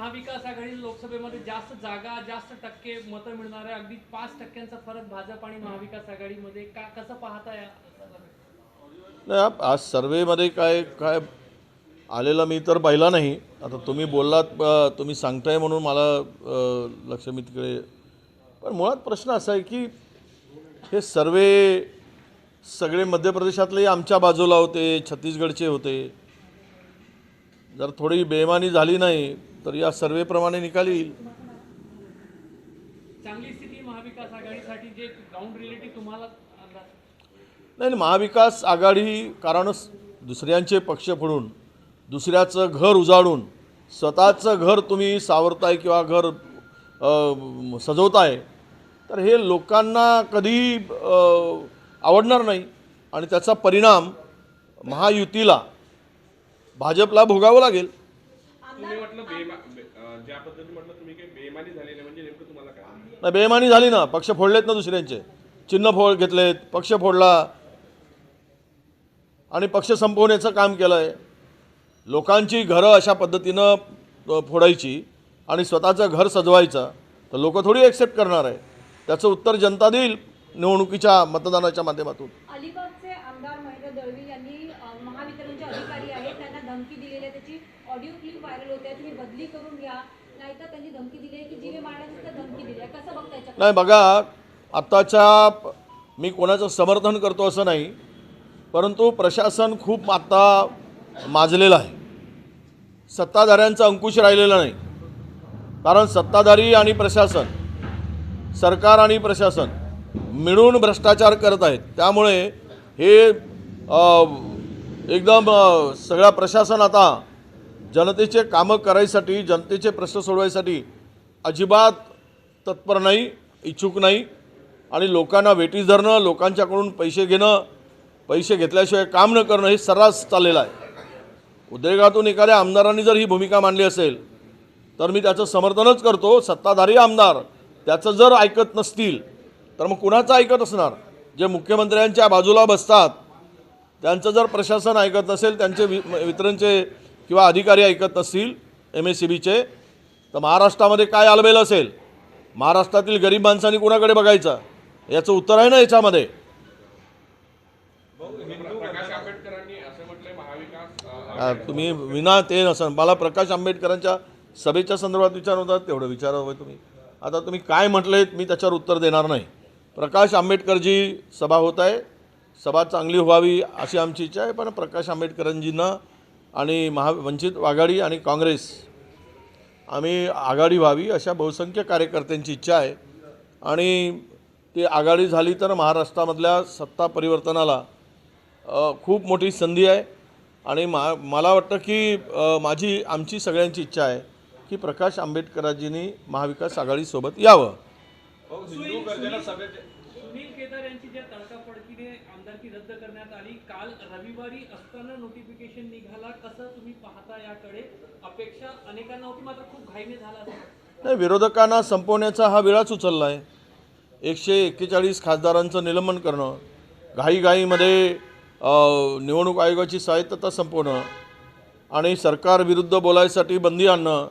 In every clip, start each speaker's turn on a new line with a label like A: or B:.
A: महाविकास आघाडी लोकसभेमध्ये जास्त जागा जास्त टक्के मतं मिळणार आहे अगदी पाच टक्क्यांचा फरक भाजप आणि महाविकास आघाडीमध्ये. का कसं पाहता या
B: नाही आज सर्वेमध्ये काय काय आलेला मी तर पाहिला नाही. आता तुम्ही बोललात तुम्ही सांगताय म्हणून मला लक्ष मी तिकडे. पण मुळात प्रश्न असा आहे की हे सर्वे सगळे मध्य प्रदेशातले आमच्या बाजूला होते छत्तीसगडचे होते. जर थोडी बेमानी झाली नाही तर या सर्वेप्रमाणे निकाल येईल.
A: चांगली स्थिती महाविकास आघाडीसाठी जे ग्राउंड रिलेटिव्ह तुम्हाला
B: नाही महाविकास आघाडी कारण दुसऱ्यांचे पक्ष फोडून दुसऱ्याचं घर उजाडून स्वतःचं घर तुम्ही सावरताय किंवा घर सजवताय तर हे लोकांना कधी आवडणार नाही. आणि त्याचा परिणाम महायुतीला भाजपला भोगावं लागेल.
C: तुम्ही म्हटलं बेमा ज्या पद्धतीने म्हटलं तुम्ही काही बेमानी झाली नाही म्हणजे नेमकं तुम्हाला काय
B: नाही बेमानी झाली ना. पक्ष फोडलेत ना दुसऱ्यांचे. चिन्ह फोड घेतलेत पक्ष फोडला. आणि पक्ष संपवण्याचं काम केलं आहे लोकांची घरं अशा पद्धतीनं अ, फोडायची आणि स्वतःचं घर सजवायचं तर लोक थोडी ॲक्सेप्ट करणार आहे. त्याचं उत्तर जनता देईल निवडणुकीच्या मतदानाच्या माध्यमातून.
D: अलिबागचे आमदार महेंद्र दळवी यांनी अ, महावितरणचे अधिकारी आहेत. त्यांना धमकी दिलेली आहे. त्याची ऑडिओ क्लिप व्हायरल होते तुम्ही बदली करून घ्या. नाहीतर त्यांनी धमकी दिली आहे की जीवे मारण्याची तर धमकी दिली आहे. कसं बघता याच्याकडे
B: नाही बघा आत्ताच्या मी कोणाचं समर्थन करतो असं नाही परंतु प्रशासन खूप आत्ता माजलेलं आहे. सत्ताधाऱ्यांचा अंकुश राहिलेला नाही. कारण सत्ताधारी आणि प्रशासन सरकार आणि प्रशासन मिळून भ्रष्टाचार करत आहेत. त्यामुळे हे अ, एकदम अ, सगळा प्रशासन आता जनतेचे कामं करायसाठी जनतेचे प्रश्न सोडवायसाठी अजिबात तत्पर नाही इच्छुक नाही. आणि लोकांना वेटीस धरणं लोकांच्याकडून पैसे घेणं पैसे घेतल्याशिवाय काम न करणं हे सर्रास चाललेलं आहे. उद्रेकातून एखाद्या आमदारांनी जर ही भूमिका मांडली असेल तर मी त्याचं समर्थनच करतो. सत्ताधारी आमदार त्याचं जर ऐकत नसतील तर मग कुणाचं ऐकत असणार? जे मुख्यमंत्र्यांच्या बाजूला बसतात त्यांचं जर प्रशासन ऐकत नसेल त्यांचे वि वितरणचे किंवा अधिकारी ऐकत नसतील एम एस सी बीचे तर महाराष्ट्रामध्ये काय आलबेल असेल? महाराष्ट्रातील गरीब माणसांनी कुणाकडे बघायचं? याचं उत्तर आहे ना याच्यामध्ये. तुम्ही विना ते नसन. मला प्रकाश आंबेडकरांच्या सभेच्या संदर्भात विचार होता तेवढं विचारावं तुम्ही. आता तुम्ही काय म्हटलेत मी त्याच्यावर उत्तर देणार नाही. प्रकाश आंबेडकरजी सभा होत आहे. सभा चांगली व्हावी अशी आमची इच्छा आहे पण प्रकाश आंबेडकरांजींना आणि महा वंचित आघाडी आणि काँग्रेस. आम्ही आघाडी व्हावी अशा बहुसंख्य कार्यकर्त्यांची इच्छा आहे. आणि ती आघाडी झाली तर महाराष्ट्रामधल्या सत्ता परिवर्तनाला खूप मोठी संधी आहे. आणि मा मला वाटतं की माझी आमची सगळ्यांची इच्छा आहे की प्रकाश आंबेडकरांजींनी महाविकास आघाडीसोबत यावं.
A: तिथे आमदारकी रद्द करण्यात आली. काल रविवारी असताना नोटिफिकेशन निघाला. कसं तुम्ही पाहता याकडे? अपेक्षा अनेकांना होती मात्र खूप घाईने झाला
B: नाही विरोधकांना संपवण्याचा हा वेळाच उचलला आहे एकशे एक्केचाळीस खासदारांचं निलंबन करणं घाईघाईमध्ये निवडणूक आयोगाची स्वायत्तता संपवणं आणि सरकारविरुद्ध बोलायसाठी बंदी आणणं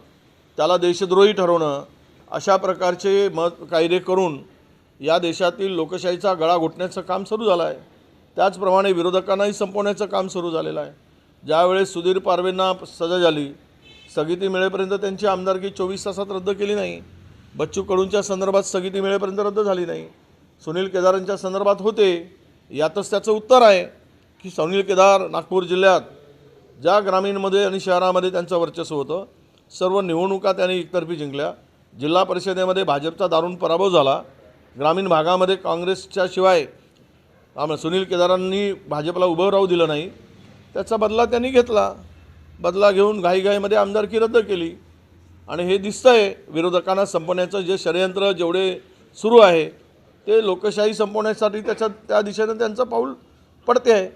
B: त्याला देशद्रोही ठरवणं अशा प्रकारचे मत कायदे करून या देशातील लोकशाहीचा गळा घोटण्याचं काम सुरू झालं आहे त्याचप्रमाणे विरोधकांनाही संपवण्याचं काम सुरू झालेलं आहे. ज्यावेळेस सुधीर पारवेंना सजा झाली स्थगिती मिळेपर्यंत त्यांची आमदारकी चोवीस तासात रद्द केली नाही. बच्चू कडूंच्या संदर्भात स्थगिती मिळेपर्यंत रद्द झाली नाही. सुनील केदारांच्या संदर्भात होते यातच त्याचं उत्तर आहे की सुनील केदार नागपूर जिल्ह्यात ज्या ग्रामीणमध्ये आणि शहरामध्ये त्यांचं वर्चस्व होतं सर्व निवडणुका त्यांनी एकतर्फी जिंकल्या. जिल्हा परिषदेमध्ये भाजपचा दारुण पराभव झाला. ग्रामीण भागामध्ये काँग्रेसच्या शिवाय सुनील केदारांनी भाजपला उभं राहू दिलं नाही. त्याचा बदला त्यांनी घेतला. बदला घेऊन घाईघाईमध्ये आमदारकी रद्द केली. आणि हे दिसतंय विरोधकांना संपवण्याचं जे षडयंत्र जेवढे सुरू आहे ते लोकशाही संपवण्यासाठी त्याच्या त्या दिशेनं त्यांचं पाऊल पडते आहे